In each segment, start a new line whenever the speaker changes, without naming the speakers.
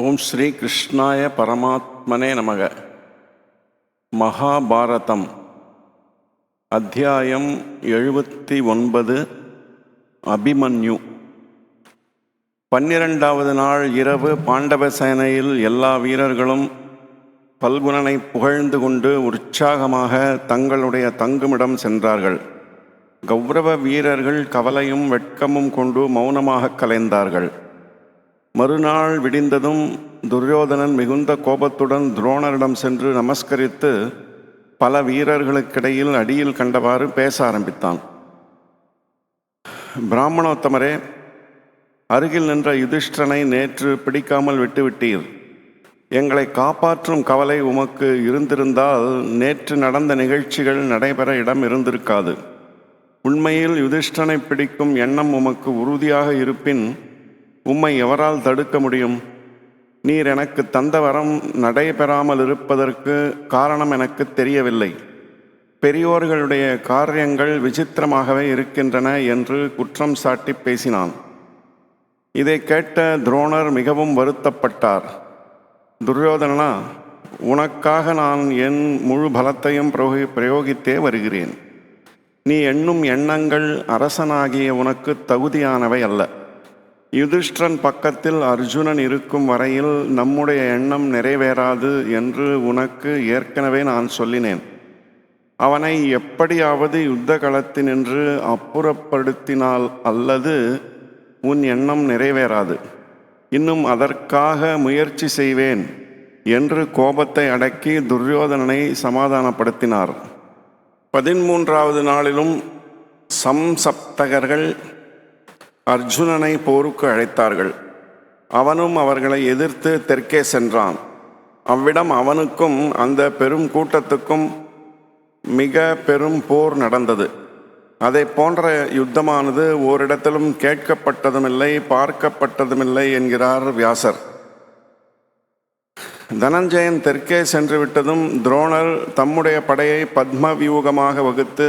ஓம் ஸ்ரீ கிருஷ்ணாய பரமாத்மனே நமக. மகாபாரதம். அத்தியாயம் எழுபத்தி ஒன்பது அபிமன்யு. பன்னிரண்டாவது நாள் இரவு பாண்டவ சேனையில் எல்லா வீரர்களும் பல்குணனை புகழ்ந்து கொண்டு உற்சாகமாக தங்களுடைய தங்குமிடம் சென்றார்கள். கௌரவ வீரர்கள் கவலையும் வெட்கமும் கொண்டு மௌனமாக கலைந்தார்கள். மறுநாள் விடிந்ததும் துரியோதனன் மிகுந்த கோபத்துடன் துரோணரிடம் சென்று நமஸ்கரித்து பல வீரர்களுக்கிடையில் அடியில் கண்டவாறு பேச ஆரம்பித்தான். பிராமணோத்தமரே அருகில் நின்ற யுதிஷ்டனை நேற்று பிடிக்காமல் விட்டுவிட்டீர். எங்களை காப்பாற்றும் கவலை உமக்கு இருந்திருந்தால் நேற்று நடந்த நிகழ்ச்சிகள் நடைபெற இடம் இருந்திருக்காது. உண்மையில் யுதிஷ்டனை பிடிக்கும் எண்ணம் உமக்கு உறுதியாக இருப்பின் உம்மை எவரால் தடுக்க முடியும்? நீர் எனக்கு தந்த வரம் நடைபெறாமல் இருப்பதற்கு காரணம் எனக்கு தெரியவில்லை. பெரியோர்களுடைய காரியங்கள் விசித்திரமாகவே இருக்கின்றன என்று குற்றம் சாட்டி பேசினான். இதை கேட்ட துரோணர் மிகவும் வருத்தப்பட்டார். துரியோதனா உனக்காக நான் என் முழு பலத்தையும் பிரயோகித்தே வருகிறேன். நீ எண்ணும் எண்ணங்கள் அரசனாகிய உனக்கு தகுதியானவை அல்ல. யுதிஷ்டன் பக்கத்தில் அர்ஜுனன் இருக்கும் வரையில் நம்முடைய எண்ணம் நிறைவேறாது என்று உனக்கு ஏற்கனவே நான் சொல்லினேன். அவனை எப்படியாவது யுத்த களத்தினின்று அப்புறப்படுத்தினால் அல்லது உன் எண்ணம் நிறைவேறாது. இன்னும் அதற்காக முயற்சி செய்வேன் என்று கோபத்தை அடக்கி துரியோதனனை சமாதானப்படுத்தினார். பதிமூன்றாவது நாளிலும் சம்சப்தகர்கள் அர்ஜுனனை போருக்கு அழைத்தார்கள். அவனும் அவர்களை எதிர்த்து தெற்கே சென்றான். அவ்விடம் அவனுக்கும் அந்த பெரும் கூட்டத்துக்கும் மிக பெரும் போர் நடந்தது. அதை போன்ற யுத்தமானது ஓரிடத்திலும் கேட்கப்பட்டதுமில்லை பார்க்கப்பட்டதுமில்லை என்கிறார் வியாசர். தனஞ்சயன் தெற்கே சென்று விட்டதும் துரோணர் தம்முடைய படையை பத்ம வியூகமாக வகுத்து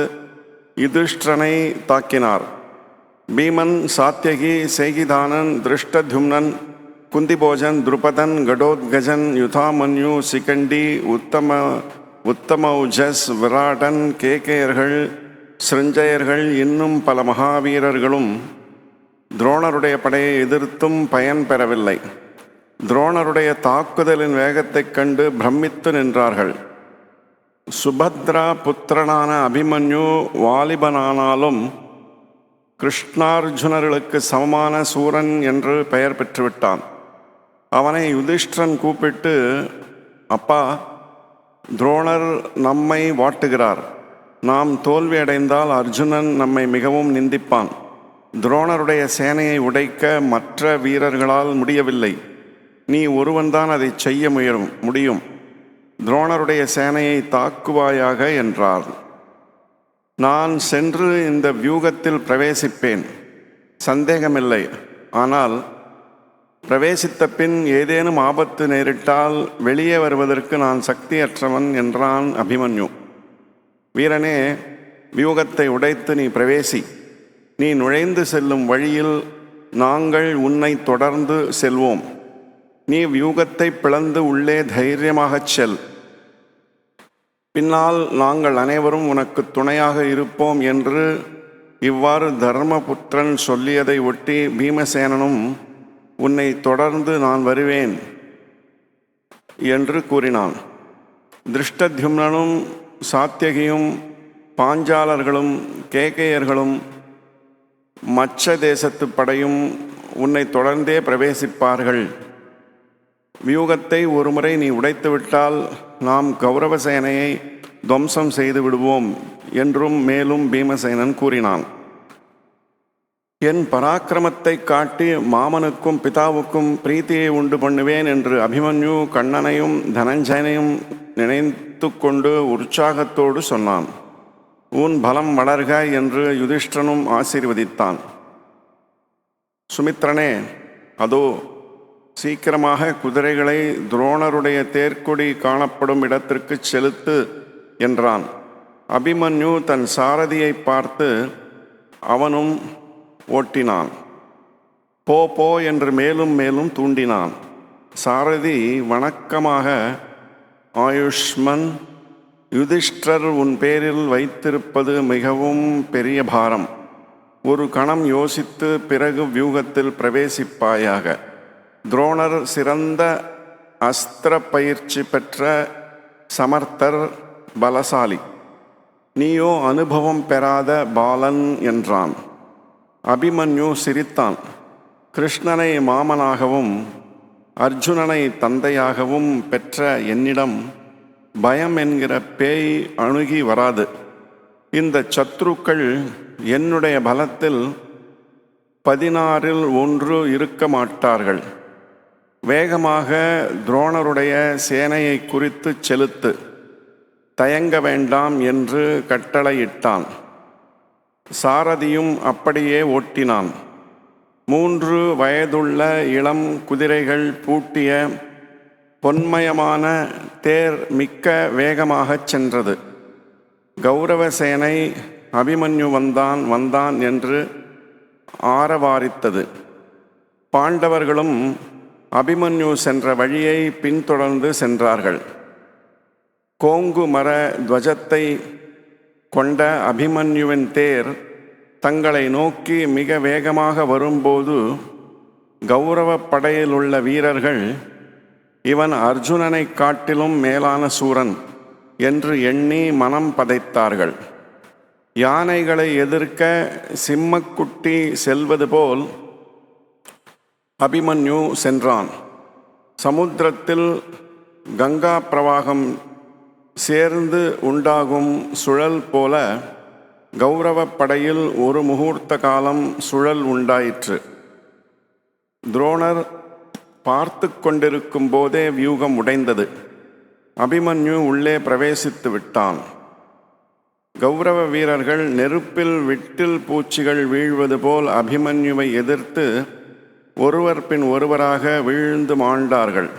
யுதிஷ்டனை தாக்கினார். பீமன் சாத்தியகி சேகிதானன் திருஷ்டத்யும்னன் குந்திபோஜன் துருபதன் கடோத்கஜன் யுதாமன்யு சிகண்டி உத்தம உத்தமௌஜஸ் விராடன் கேகேயர்கள் சிருஞ்சயர்கள் இன்னும் பல மகாவீரர்களும் துரோணருடைய படையை எதிர்த்தும் பயன் பெறவில்லை. துரோணருடைய தாக்குதலின் வேகத்தைக் கண்டு பிரமித்து நின்றார்கள். சுபத்ரா புத்திரனான அபிமன்யு வாலிபனானாலும் கிருஷ்ணார்ஜுனர்களுக்கு சமமான சூரன் என்று பெயர் பெற்றுவிட்டான். அவனை யுதிஷ்டன் கூப்பிட்டு அப்பா துரோணர் நம்மை வாட்டுகிறார். நாம் தோல்வியடைந்தால் அர்ஜுனன் நம்மை மிகவும் நிந்திப்பான். துரோணருடைய சேனையை உடைக்க மற்ற வீரர்களால் முடியவில்லை. நீ ஒருவன்தான் அதை செய்ய முயலும் முடியும். துரோணருடைய சேனையை தாக்குவாயாக என்றார். நான் சென்று இந்த வியூகத்தில் பிரவேசிப்பேன். சந்தேகமில்லை. ஆனால் பிரவேசித்த பின் ஏதேனும் ஆபத்து நேரிட்டால் வெளியே வருவதற்கு நான் சக்தியற்றவன் என்றான் அபிமன்யு. வீரனே வியூகத்தை உடைத்து நீ பிரவேசி. நீ நுழைந்து செல்லும் வழியில் நாங்கள் உன்னை தொடர்ந்து செல்வோம். நீ வியூகத்தை பிளந்து உள்ளே தைரியமாகச் செல். பின்னால் நாங்கள் அனைவரும் உனக்கு துணையாக இருப்போம் என்று இவ்வாறு தர்மபுத்திரன் சொல்லியதை ஒட்டி பீமசேனனும் உன்னை தொடர்ந்து நான் வருவேன் என்று கூறினான். திருஷ்டத்யும்னனும் சாத்தியகியும் பாஞ்சாலர்களும் கேகையர்களும் மச்ச தேசத்து படையும் உன்னை தொடர்ந்தே பிரவேசிப்பார்கள். வியூகத்தை ஒருமுறை நீ உடைத்துவிட்டால் நாம் கௌரவ சேனையை துவம்சம் செய்து விடுவோம் என்றும் மேலும் பீமசேனன் கூறினான். என் பராக்கிரமத்தை காட்டி மாமனுக்கும் பிதாவுக்கும் பிரீத்தியை உண்டு பண்ணுவேன் என்று அபிமன்யு கண்ணனையும் தனஞ்சயனையும் நினைத்து கொண்டு உற்சாகத்தோடு சொன்னான். உன் பலம் வளர்க என்று யுதிஷ்டனும் ஆசீர்வதித்தான். சுமித்ரனே அதோ சீக்கிரமாக குதிரைகளை துரோணருடைய தேர்க்கொடி காணப்படும் இடத்திற்கு செலுத்து என்றான். அபிமன்யு தன் சாரதியை பார்த்து அவனும் ஓட்டினான். போ போ என்று மேலும் மேலும் தூண்டினான். சாரதி வணக்கமாக ஆயுஷ்மன் யுதிஷ்டர் உன் பேரில் வைத்திருப்பது மிகவும் பெரிய பாரம். ஒரு கணம் யோசித்து பிறகு வியூகத்தில் பிரவேசிப்பாயாக. துரோணர் சிறந்த அஸ்திர பயிற்சி பெற்ற சமர்த்தர் பலசாலி. நீயோ அனுபவம் பெறாத பாலன் என்றான். அபிமன்யு சிரித்தான். கிருஷ்ணனை மாமனாகவும் அர்ஜுனனை தந்தையாகவும் பெற்ற என்னிடம் பயம் என்கிற பேய் அணுகி வராது. இந்த சத்ருக்கள் என்னுடைய பலத்தில் பதினாறில் ஒன்று இருக்க மாட்டார்கள். வேகமாக துரோணருடைய சேனையை குறித்து செலுத்து தயங்க வேண்டாம் என்று கட்டளையிட்டான். சாரதியும் அப்படியே ஓட்டினான். மூன்று வயதுள்ள இளம் குதிரைகள் பூட்டிய பொன்மயமான தேர் மிக்க வேகமாகச் சென்றது. கௌரவ சேனை அபிமன்யு வந்தான் வந்தான் என்று ஆரவாரித்தது. பாண்டவர்களும் அபிமன்யு சென்ற வழியை பின்தொடர்ந்து சென்றார்கள். கோங்கு மர துவஜத்தை கொண்ட அபிமன்யுவின் தேர் தங்களை நோக்கி மிக வேகமாக வரும்போது கௌரவ படையில் உள்ள வீரர்கள் இவன் அர்ஜுனனை காட்டிலும் மேலான சூரன் என்று எண்ணி மனம் பதைத்தார்கள். யானைகளை எதிர்க்க சிம்மக்குட்டி செல்வது போல் அபிமன்யு சென்றான். சமுத்திரத்தில் கங்கா பிரவாகம் சேர்ந்து உண்டாகும் சுழல் போல கௌரவப் படையில் ஒரு முகூர்த்த காலம் சுழல் உண்டாயிற்று. துரோணர் பார்த்து கொண்டிருக்கும் போதே வியூகம் உடைந்தது. அபிமன்யு உள்ளே பிரவேசித்து விட்டான். கௌரவ வீரர்கள் நெருப்பில் விட்டில் பூச்சிகள் வீழ்வது போல் அபிமன்யுவை எதிர்த்து ஒருவர் பின் ஒருவராக வீழ்ந்து மாண்டார்கள்.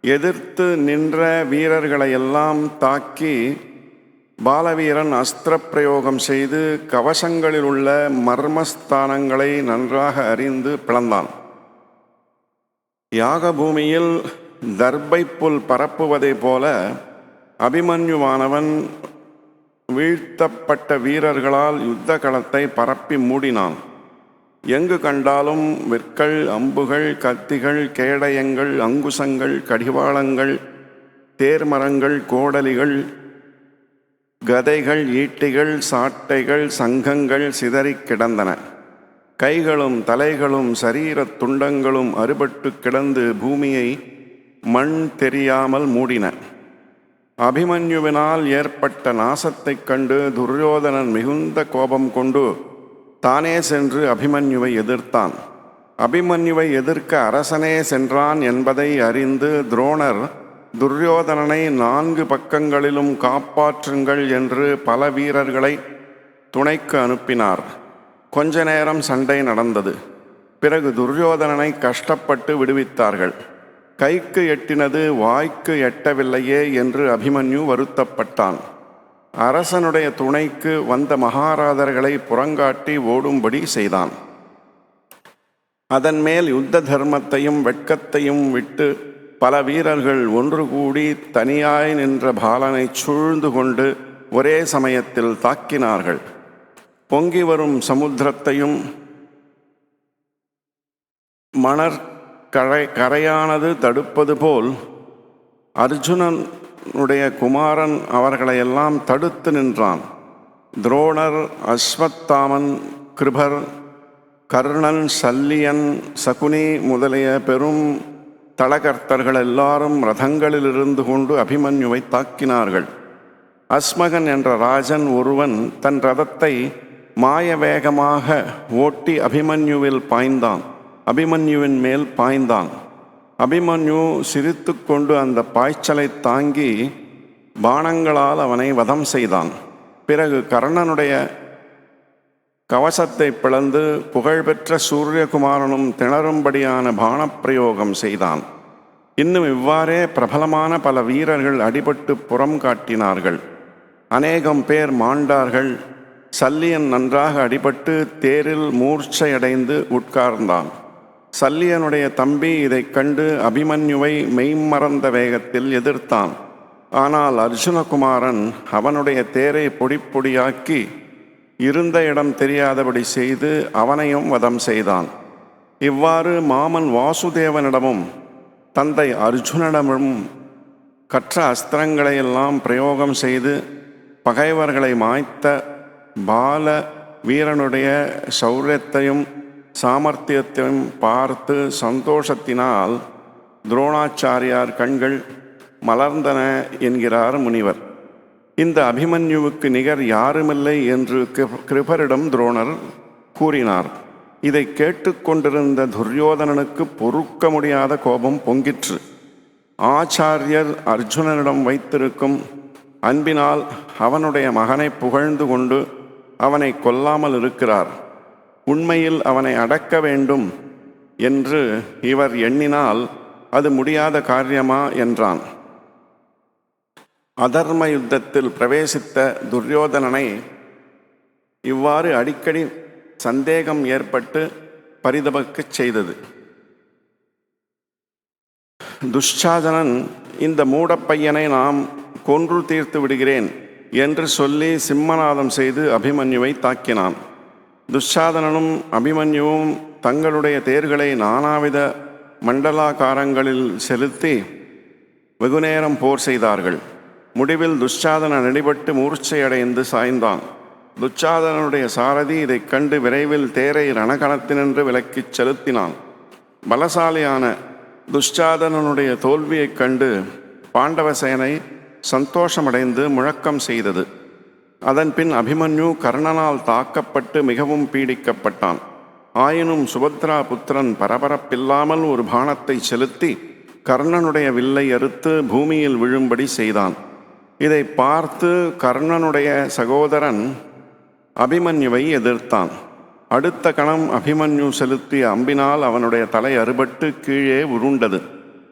எதிர்த்து நின்ற வீரர்களையெல்லாம் தாக்கி பாலவீரன் அஸ்திர பிரயோகம் செய்து கவசங்களில் உள்ள மர்மஸ்தானங்களை நன்றாக அறிந்து பிளந்தான். யாக பூமியில் தர்பை புல் பரப்புவதைப் போல அபிமன்யுவானவன் வீழ்த்தப்பட்ட வீரர்களால் யுத்த களத்தை பரப்பி மூடினான். எங்கு கண்டாலும் விற்கள் அம்புகள் கத்திகள் கேடயங்கள் அங்குசங்கள் கடிவாளங்கள் தேர்மரங்கள் கோடலிகள் கதைகள் ஈட்டிகள் சாட்டைகள் சங்கங்கள் சிதறிக் கிடந்தன. கைகளும் தலைகளும் சரீரத் துண்டங்களும் அறுபட்டு கிடந்து பூமியை மண் தெரியாமல் மூடின. அபிமன்யுவினால் ஏற்பட்ட நாசத்தைக் கண்டு துரியோதனன் மிகுந்த கோபம் கொண்டு தானே சென்று அபிமன்யுவை எதிர்த்தான். அபிமன்யுவை எதிர்க்க அரசனே சென்றான் என்பதை அறிந்து துரோணர் துரியோதனனை நான்கு பக்கங்களிலும் காப்பாற்றுங்கள் என்று பல வீரர்களை துணைக்கு அனுப்பினார். கொஞ்ச நேரம் சண்டை நடந்தது. பிறகு துரியோதனனை கஷ்டப்பட்டு விடுவித்தார்கள். கைக்கு எட்டினது வாய்க்கு எட்டவில்லையே என்று அபிமன்யு வருத்தப்பட்டான். அரசனுடைய துணைக்கு வந்த மகாராதர்களை புறங்காட்டி ஓடும்படி செய்தான். அதன் மேல் யுத்த தர்மத்தையும் வெட்கத்தையும் விட்டு பல வீரர்கள் ஒன்று கூடி தனியாய் நின்ற பாலனை சூழ்ந்து கொண்டு ஒரே சமயத்தில் தாக்கினார்கள். பொங்கி வரும் சமுத்திரத்தையும் மணற்கரை கரையானது தடுப்பது போல் அர்ஜுனன் உடைய குமாரன் அவர்களையெல்லாம் தடுத்து நின்றான். துரோணர் அஸ்வத்தாமன் கிருபர் கர்ணன் சல்லியன் சகுனி முதலிய பெரும் தளகர்த்தர்கள் எல்லாரும் ரதங்களில் இருந்து கொண்டு அபிமன்யுவை தாக்கினார்கள். அஸ்மகன் என்ற ராஜன் ஒருவன் தன் ரதத்தை மாய வேகமாக ஓட்டி அபிமன்யுவில் பாய்ந்தான். அபிமன்யுவின் மேல் பாய்ந்தான். அபிமன்யு சிரித்து கொண்டு அந்த பாய்ச்சலை தாங்கி பானங்களால் அவனை வதம் செய்தான். பிறகு கர்ணனுடைய கவசத்தை பிளந்து புகழ்பெற்ற சூரியகுமாரனும் திணறும்படியான பானப்பிரயோகம் செய்தான். இன்னும் இவ்வாறே பிரபலமான பல வீரர்கள் அடிபட்டு புறம் காட்டினார்கள். அநேகம் பேர் மாண்டார்கள். சல்லியன் நன்றாக அடிபட்டு தேரில் மூர்ச்சையடைந்து உட்கார்ந்தான். சல்லியனுடைய தம்பி இதைக் கண்டு அபிமன்யுவை மெய்மறந்த வேகத்தில் எதிர்த்தான். ஆனால் அர்ஜுனகுமாரன் அவனுடைய தேரை பொடி பொடியாக்கி இருந்த இடம் தெரியாதபடி செய்து அவனையும் வதம் செய்தான். இவ்வாறு மாமன் வாசுதேவனிடமும் தந்தை அர்ஜுனிடமும் கற்ற அஸ்திரங்களையெல்லாம் பிரயோகம் செய்து பகைவர்களை மாய்த்த பால வீரனுடைய சௌரியத்தையும் சாமர்த்தியத்தையும் பார்த்து சந்தோஷத்தினால் துரோணாச்சாரியார் கண்கள் மலர்ந்தன என்கிறார் முனிவர். இந்த அபிமன்யுவுக்கு நிகர் யாருமில்லை என்று கிருபரிடம் துரோணர் கூறினார். இதை கேட்டுக்கொண்டிருந்த துரியோதனனுக்கு பொறுக்க முடியாத கோபம் பொங்கிற்று. ஆச்சாரியர் அர்ஜுனனிடம் வைத்திருக்கும் அன்பினால் அவனுடைய மகனை புகழ்ந்து கொண்டு அவனை கொல்லாமல் இருக்கிறார். உண்மையில் அவனை அடக்க வேண்டும் என்று இவர் எண்ணினால் அது முடியாத காரியமா என்றான். அதர்ம யுத்தத்தில் பிரவேசித்த துரியோதனனை இவ்வாறு அடிக்கடி சந்தேகம் ஏற்பட்டு பரிதபக்கச் செய்தது. துஷ்சாதனன் இந்த மூடப்பையனை நாம் கொன்று தீர்த்து விடுகிறேன் என்று சொல்லி சிம்மநாதம் செய்து அபிமன்யுவை தாக்கினான். துஷாதனனும் அபிமன்யுவும் தங்களுடைய தேர்களை நானாவித மண்டலாகாரங்களில் செலுத்தி வெகுநேரம் போர் செய்தார்கள். முடிவில் துஷாதனன் அடிபட்டு மூர்ச்சையடைந்து சாய்ந்தான். துச்சாதனனுடைய சாரதி இதைக் கண்டு விரைவில் தேரை ரணகணத்தினின்று விலக்கிச் செலுத்தினான். பலசாலியான துஷ்சாதனனுடைய தோல்வியைக் கண்டு பாண்டவசேனை சந்தோஷமடைந்து முழக்கம் செய்தது. அதன்பின் அபிமன்யு கர்ணனால் தாக்கப்பட்டு மிகவும் பீடிக்கப்பட்டான். ஆயினும் சுபத்ரா புத்திரன் பரபரப்பில்லாமல் ஒரு பானத்தை செலுத்தி கர்ணனுடைய வில்லை அறுத்து பூமியில் விழும்படி செய்தான். இதை பார்த்து கர்ணனுடைய சகோதரன் அபிமன்யுவை எதிர்த்தான். அடுத்த கணம் அபிமன்யு செலுத்திய அம்பினால் அவனுடைய தலை அறுபட்டு கீழே உருண்டது.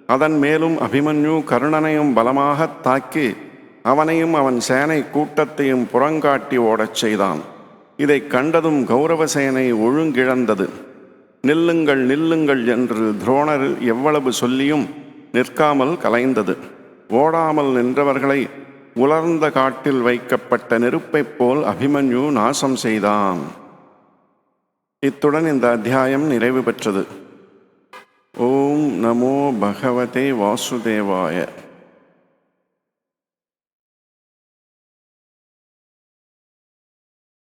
அதன் மேலும் அபிமன்யு கருணனையும் பலமாகத் தாக்கி அவனையும் அவன் சேனை கூட்டத்தையும் புறங்காட்டி ஓடச் செய்தான். இதைக் கண்டதும் கௌரவ சேனை ஒழுங்கிழந்தது. நில்லுங்கள் நில்லுங்கள் என்று துரோணர் எவ்வளவு சொல்லியும் நிற்காமல் கலைந்தது. ஓடாமல் நின்றவர்களை உலர்ந்த காட்டில் வைக்கப்பட்ட நெருப்பைப் போல் அபிமன்யு நாசம் செய்தான். இத்துடன் இந்த அத்தியாயம் நிறைவு பெற்றது. ஓம் நமோ பகவதே வாசுதேவாய.